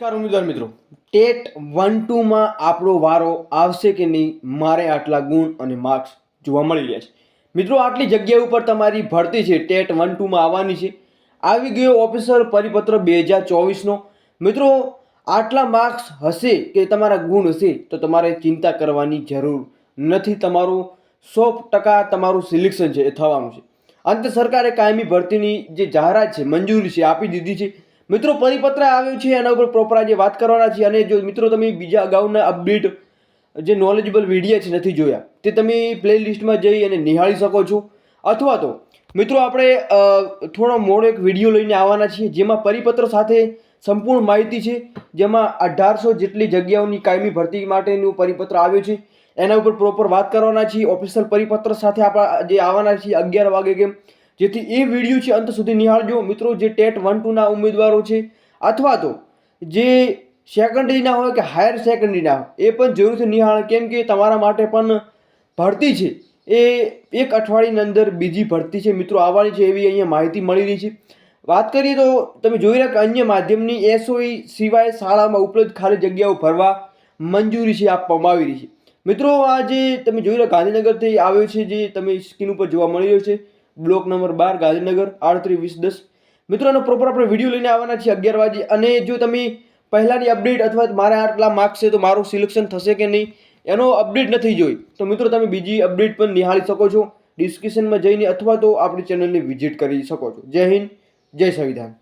નમસ્કાર ઉમેદવાર મિત્રો. ટેટ વન ટુમાં આપણો વારો આવશે કે નહીં, મારે આટલા ગુણ અને માર્ક્સ જોવા મળી રહ્યા છે. મિત્રો, આટલી જગ્યા ઉપર તમારી ભરતી છે, ટેટ વન ટુમાં આવવાની છે. આવી ગયો ઓફિસર પરિપત્ર બે હજાર ચોવીસનો. મિત્રો, આટલા માર્ક્સ હશે કે તમારા ગુણ હશે, તો તમારે ચિંતા કરવાની જરૂર નથી. તમારું સો ટકા તમારું સિલેક્શન છે, એ થવાનું છે. અંતે સરકારે કાયમી ભરતીની જે જાહેરાત છે, મંજૂરી છે, આપી દીધી છે. મિત્રો, પરિપત્ર આવ્યો છે, એના ઉપર પ્રોપર આજે વાત કરવાના છે અને જો મિત્રો તમે બીજા અગાઉના અપડેટ જે નોલેજેબલ વીડિયો છે, નથી જોયા, તે તમે પ્લેલિસ્ટમાં જઈ અને નિહાળી શકો છો. અથવા તો, મિત્રો, આપણે થોડો મોડો એક વીડિયો લઈને આવવાના છીએ, જેમાં પરિપત્ર સાથે સંપૂર્ણ માહિતી છે, જેમાં અઢારસો જેટલી જગ્યાઓની કાયમી ભરતી માટેનું પરિપત્ર આવ્યું છે. એના ઉપર પ્રોપર વાત કરવાના છીએ ઓફિશિયલ પરિપત્ર સાથે આપણા જે આવવાના છીએ, અગિયાર વાગે કેમ જેથી એ વીડિયો છે અંત સુધી નિહાળજો. મિત્રો, જે ટેટ વન ટુના ઉમેદવારો છે, અથવા તો જે સેકન્ડરીના હોય કે હાયર સેકન્ડરીના હોય, એ પણ જરૂરથી નિહાળ. કેમ કે તમારા માટે પણ ભરતી છે. એ એક અઠવાડિયાની અંદર બીજી ભરતી છે. મિત્રો, આવવાની છે એવી અહીંયા માહિતી મળી રહી છે. વાત કરીએ તો તમે જોઈ રહ્યા કે અન્ય માધ્યમની એસઓઈ સિવાય શાળામાં ઉપલબ્ધ ખાલી જગ્યાઓ ભરવા મંજૂરી છે, આપવામાં આવી રહી છે. મિત્રો, આ જે તમે જોઈ રહ્યા ગાંધીનગરથી આવ્યો છે, જે તમે સ્ક્રીન ઉપર જોવા મળી રહ્યો છે બ્લોક નંબર બાર, ગાંધીનગર, આડત્રીસ, વીસ, દસ. મિત્રોનો પ્રોપર આપણે વીડિયો લઈને આવવાના છીએ અગિયાર વાગે. અને જો તમે પહેલાંની અપડેટ અથવા મારા આટલા માર્ક્સ છે, તો મારું સિલેક્શન થશે કે નહીં, એનો અપડેટ નથી જોઈ, તો મિત્રો, તમે બીજી અપડેટ પણ નિહાળી શકો છો. ડિસ્ક્રિપ્શનમાં જઈને અથવા તો આપણી ચેનલની વિઝિટ કરી શકો છો. જય હિન્દ, જય સંવિધાન.